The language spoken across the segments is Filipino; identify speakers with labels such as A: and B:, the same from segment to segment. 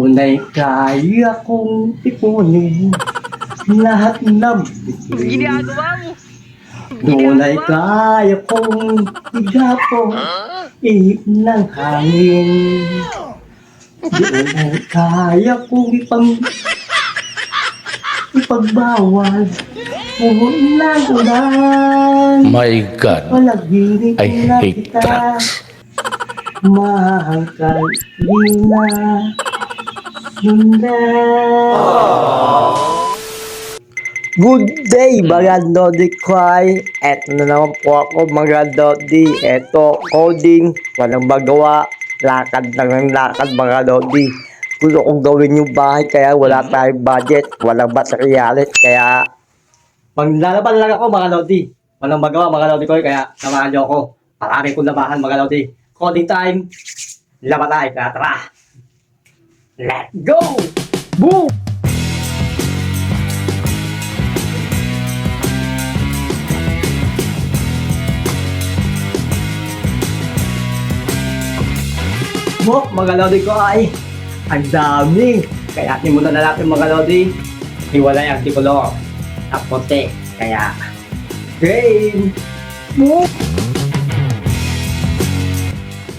A: Tunay kaya kong ipunin lahat ng bituin.
B: Ginagawa mo.
A: Tunay kaya kong igapong ihip ng hangin. Tunay kaya kong ipang ipagbawal. Umulan ulan.
C: My God,
A: Palaginig
C: I hate
A: kita.
C: drugs.
A: Mahal ka rin na sundan. Good day mga Lodi Cry. Eto na naman po ako mga Lodi. Eto, coding. Walang magawa. Lakad lang ng lakad mga Lodi. Gusto kong gawin yung bahay kaya wala tayong budget. Walang materialis kaya Maglalaban lang ako mga Lodi. Walang magawa mga Lodi ko kaya samahan niyo ako. Marami kong labahan mga Lodi. Coding time. Laban tayo. Kaya tara. Let's go! Boom! Mo, mga Lodi ko ay ang dami. Kaya muna na natin mga Lodi. Hiwalay ang tikulo at puti. Kaya, game! Mo!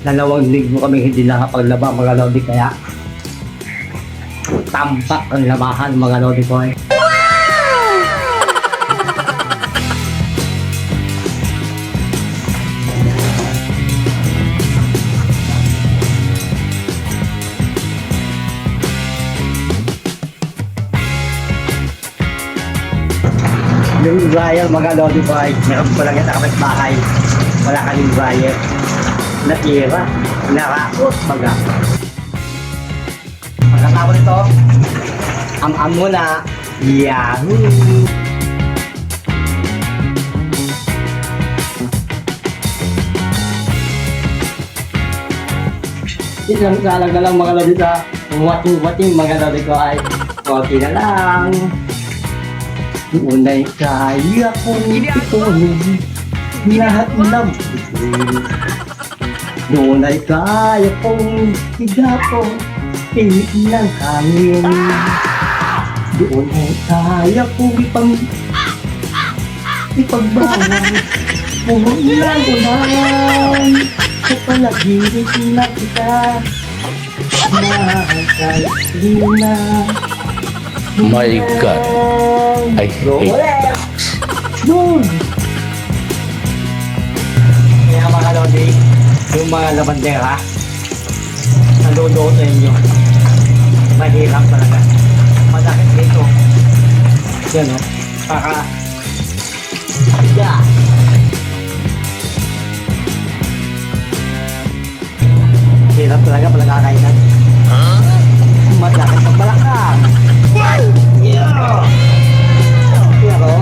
A: Dalawang linggo kami hindi nakapaglaba mga Lodi kaya tampak ang labahan mga Lodi eh. Yung dryer mga Lodi ko ay meron ko lang yan sa kapitbahay. Wala kaming dryer. Natira. Narakot baga. Pagkatapos nito, am-am muna. Yahoo! Ilang salang na lang mga lodi sa watching-watching mga lodi ko ay konti na lang. Unay kaya kong ipunin lahat ng. Noon ay kaya kong igapong ihip ng hangin. Doon ay kaya kong ipang ipagbawal. Umulan ulan sa palaginig na kita. Mahal na.
C: My God, I hate
A: drugs. Boom! Kaya mga Lodi, yung mga labandera, nalulo sa inyo. Mahirap talaga. Masakit dito. Yan o. Para Yeah. Hirap talaga pala kakainan. Masakit sa balakang. Yeah! Pero,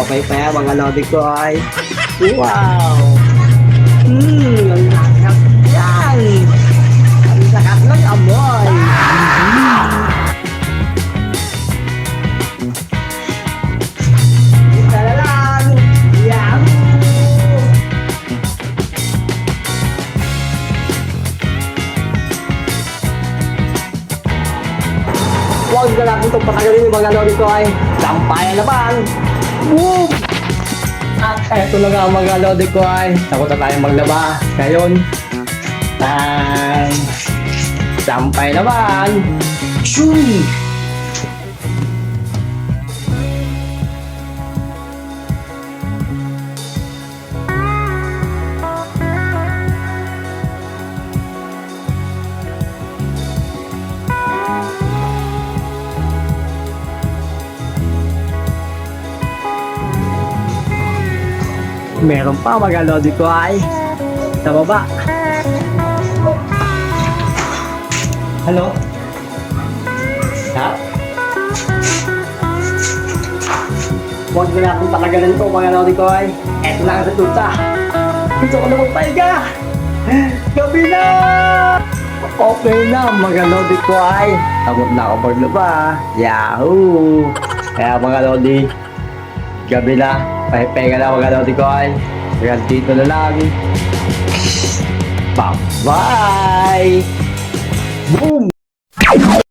A: okay pa yan mga lodi ko ay wow! Mmm, Huwag na lang itong patagalin yung mga ko ay sampayan naman! Boom! At eto na nga mga lodi ko ay takot na tayong maglaba. Ngayon, time! Sampay naman! Shoo! Meron pa mga lodi ko ay sa baba. Hello? Ha? Huwag na akong patagalan ko mga lodi ko ay eto na ang resulta. Gusto ko na magpahiga. Gabi na! Okay na mga lodi ko ay Tabot na ako maglaba. Yahoo! Kaya mga lodi, gabi na. Pahipahinga na lodi ko ay. Hanggang dito na lang. Bye-bye! Boom!